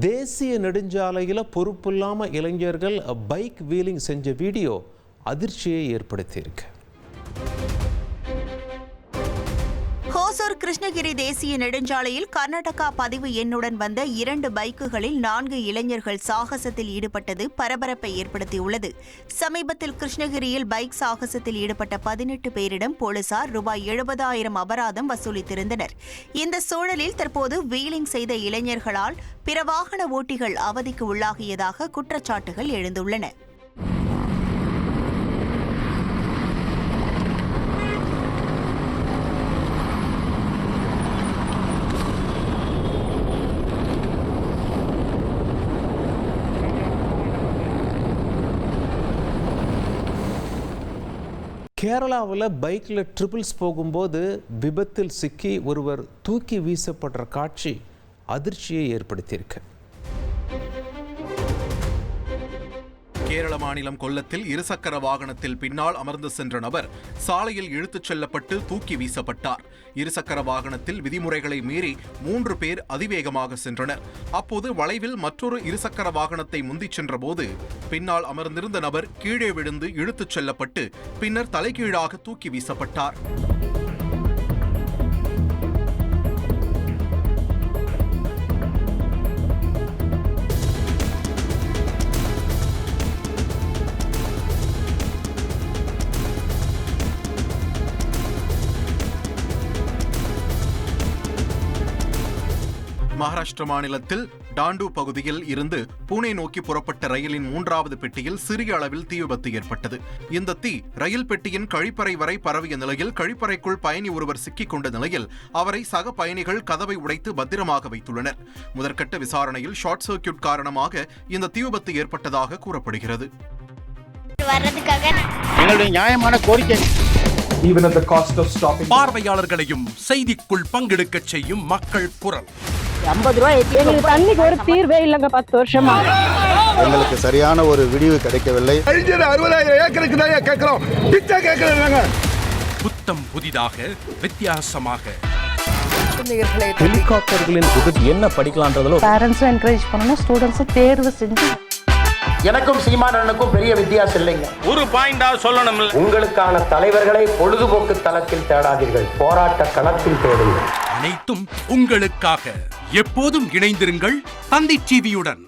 தேசிய நெடுஞ்சாலையில் பொறுப்பில்லாமல் இளைஞர்கள் பைக் வீலிங் செஞ்ச வீடியோ அதிர்ச்சியை ஏற்படுத்தியிருக்கு. ஓசூர் கிருஷ்ணகிரி தேசிய நெடுஞ்சாலையில் கர்நாடகா பதிவு எண்ணுடன் வந்த இரண்டு பைக்குகளில் நான்கு இளைஞர்கள் சாகசத்தில் ஈடுபட்டது பரபரப்பை ஏற்படுத்தியுள்ளது. சமீபத்தில் கிருஷ்ணகிரியில் பைக் சாகசத்தில் ஈடுபட்ட பதினெட்டு பேரிடம் போலீசார் ரூபாய் எழுபதாயிரம் அபராதம் வசூலித்திருந்தனர். இந்த சூழலில் தற்போது வீலிங் செய்த இளைஞர்களால் பிற வாகன ஓட்டிகள் அவதிக்கு உள்ளாகியதாக குற்றச்சாட்டுகள் எழுந்துள்ளன. கேரளாவில் பைக்கில் ட்ரிபிள்ஸ் போகும்போது விபத்தில் சிக்கி ஒருவர் தூக்கி வீசப்படுற காட்சி அதிர்ச்சியை ஏற்படுத்தியிருக்கு. கேரள மாநிலம் கொல்லத்தில் இருசக்கர வாகனத்தில் பின்னால் அமர்ந்து சென்ற நபர் சாலையில் இழுத்துச் செல்லப்பட்டு தூக்கி வீசப்பட்டார். இருசக்கர வாகனத்தில் விதிமுறைகளை மீறி மூன்று பேர் அதிவேகமாக சென்றனர். அப்போது வளைவில் மற்றொரு இருசக்கர வாகனத்தை முந்திச் சென்றபோது பின்னால் அமர்ந்திருந்த நபர் கீழே விழுந்து இழுத்துச் செல்லப்பட்டு பின்னர் தலைகீழாக தூக்கி வீசப்பட்டார். மகாராஷ்டிர மாநிலத்தில் டாண்டு பகுதியில் இருந்து பூனே நோக்கி புறப்பட்ட ரயிலின் மூன்றாவது பெட்டியில் சிறிய அளவில் தீ விபத்து ஏற்பட்டது. இந்த தீ ரயில் பெட்டியின் கழிப்பறை வரை பரவிய நிலையில் கழிப்பறைக்குள் பயணி ஒருவர் சிக்கிக் கொண்ட நிலையில் அவரை சக பயணிகள் கதவை உடைத்து பத்திரமாக வைத்துள்ளனர். முதற்கட்ட விசாரணையில் ஷார்ட் சர்க்கியூட் காரணமாக இந்த தீ விபத்து ஏற்பட்டதாக கூறப்படுகிறது. நியாயமான கோரிக்கை. Even at the cost of stopping. பார்வையாளர்களையும் செய்திக்குள் பங்கெடுக்கச் செய்யும் மக்கள் குரல். ஐம்பது ரூபாய் எங்களுக்கு தண்ணிக்கு ஒரு தீர்வே இல்லைங்க பத்து வருஷமா. எங்களுக்கு சரியான ஒரு விடிவு கிடைக்கவில்லை. அறுபதாயிரம் ஏக்கருக்கு தான் கேட்கிறோம். பிச்சை கேட்கறோம் நாங்க புத்தம் புதிதாக வித்தியாசமாக. ஹெலிகாப்டர்களின் உதவி என்ன படிக்கலான்றதுல பேரண்ட்ஸும் என்கரேஜ் பண்ணணும் ஸ்டூடெண்ட்ஸும் தேர்வு செஞ்சு எனக்கும் சீமானனுக்கும் பெரிய வித்தியாசம் இல்லைங்க. ஒரு பாயிண்டா சொல்லணும் உங்களுக்கான தலைவர்களை பொழுதுபோக்கு தளத்தில் தேடாதீர்கள். போராட்ட களத்தில் தேடுங்கள். அனைத்தும் உங்களுக்காக. எப்போதும் இணைந்திருங்கள் தந்தை டிவியுடன்.